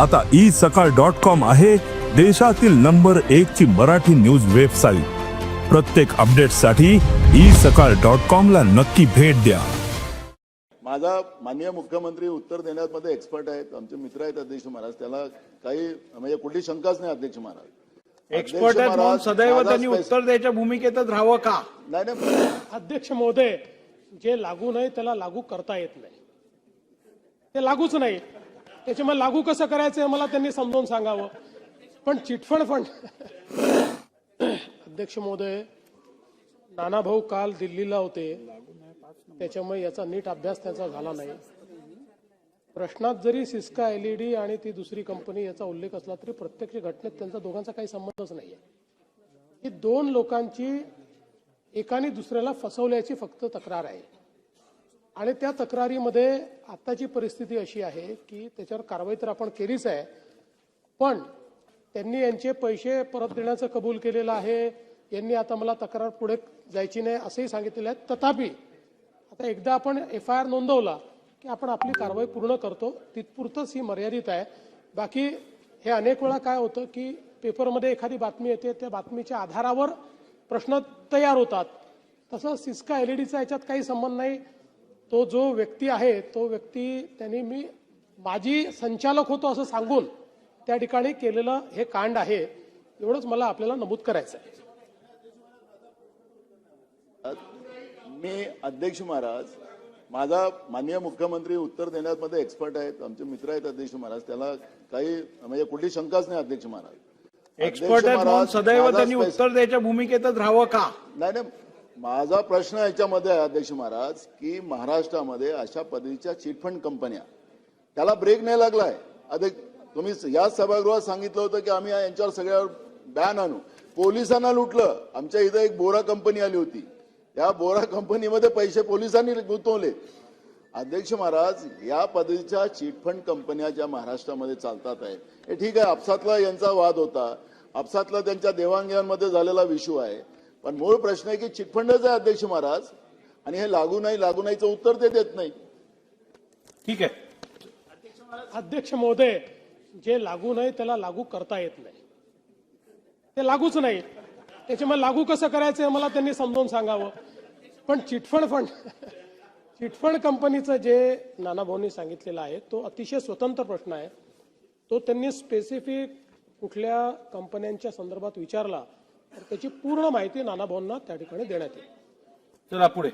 आता ई सकाळ dot com आहे देशातील नंबर एक ची मराठी न्यूज वेबसाईट. प्रत्येक अपडेटसाठी ई सकाळ डॉट कॉम ला नक्की भेट द्या. माझा माननीय मुख्यमंत्री उत्तर देण्यामध्ये एक्सपर्ट आहेत. आमचे मित्र आहेत अध्यक्ष महाराज. त्याला काही म्हणजे कुठली शंकाच नाही अध्यक्ष महाराज. एक्सपर्ट म्हणून सदैव त्यांनी उत्तर द्यायच्या भूमिकेतच राहावं का? नाही नाही. अध्यक्ष महोदय जे लागू नाही त्याला लागू करता येत नाही. ते लागूच नाही. त्याच्यामुळे लागू कसं करायचं मला त्यांनी समजावून सांगावं. पण चिटफंड फंड अध्यक्ष महोदय नाना भाऊ काल दिल्लीला होते. त्याच्यामुळे याचा नीट अभ्यास त्यांचा झाला नाही. प्रश्नात जरी सिस्का एलईडी आणि ती दुसरी कंपनी याचा उल्लेख असला तरी प्रत्यक्ष घटनेत त्यांचा दोघांचा काही संबंधच नाही ही दोन लोकांची एकाने दुसऱ्याला फसवल्याची फक्त तक्रार आहे. आणि त्या तक्रारीमध्ये आत्ताची परिस्थिती अशी आहे की त्याच्यावर कारवाई तर आपण केलीच आहे पण त्यांनी यांचे पैसे परत देण्याचं कबूल केलेलं आहे. यांनी आता मला तक्रार पुढे जायची नाही असंही सांगितलेलं आहे. तथापि आता एकदा आपण एफ आय आर नोंदवला की आपण आपली कारवाई पूर्ण करतो तिथपुरतंच ही मर्यादित आहे. बाकी हे अनेक वेळा काय होतं की पेपरमध्ये एखादी बातमी येते त्या बातमीच्या आधारावर प्रश्न तयार होतात. तसं सिस्का एल ई डीचा याच्यात काही संबंध नाही. तो जो व्यक्ती आहे तो व्यक्ती त्यांनी मी माझी संचालक होतो असं सांगून त्या ठिकाणी केलेलं हे कांड आहे एवढंच मला आपल्याला नमूद करायचं आहे. मी अध्यक्ष महाराज माझा माननीय मुख्यमंत्री उत्तर देण्यामध्ये एक्सपर्ट आहेत आमचे मित्र आहेत अध्यक्ष महाराज त्याला काही म्हणजे कुठली शंकाच नाही अध्यक्ष महाराज. एक्सपर्ट आहेत सदैव त्यांनी उत्तर द्यायच्या भूमिकेतच राहावं का? नाही नाही माझा प्रश्न याच्यामध्ये आहे अध्यक्ष महाराज की महाराष्ट्रामध्ये अशा पद्धतीच्या चिटफंड कंपन्या त्याला ब्रेक नाही लागलाय. अधिक तुम्ही या सभागृहात सांगितलं होतं की आम्ही यांच्यावर सगळ्यावर बॅन आणू. पोलिसांना लुटलं. आमच्या इथं एक बोरा कंपनी आली होती. त्या बोरा कंपनीमध्ये पैसे पोलिसांनी गुंतवले. अध्यक्ष महाराज या पद्धतीच्या चिटफंड कंपन्या ज्या महाराष्ट्रामध्ये चालतात आहे हे ठीक आहे आपसातला यांचा वाद होता. आपसातला त्यांच्या देवाणघेवाणमध्ये झालेला विषू आहे. पण मूळ प्रश्न आहे की चिटफंडच आहे अध्यक्ष महाराज. आणि हे लागू नाही लागू नाहीचं उत्तर ते देत नाही. ठीक आहे. अध्यक्ष महोदय जे लागू नाही त्याला लागू करता येत नाही. ते लागूच नाही. त्याच्यामुळे लागू कसं करायचं हे मला त्यांनी समजावून सांगावं. पण चिटफंड फंड चिटफंड कंपनीचं जे नाना भाऊंनी सांगितलेलं आहे तो अतिशय स्वतंत्र प्रश्न आहे. तो त्यांनी स्पेसिफिक कुठल्या कंपन्यांच्या संदर्भात विचारला तर त्याची पूर्ण माहिती नाना भाऊंना त्या ठिकाणी देण्यात येईल. चला पुढे.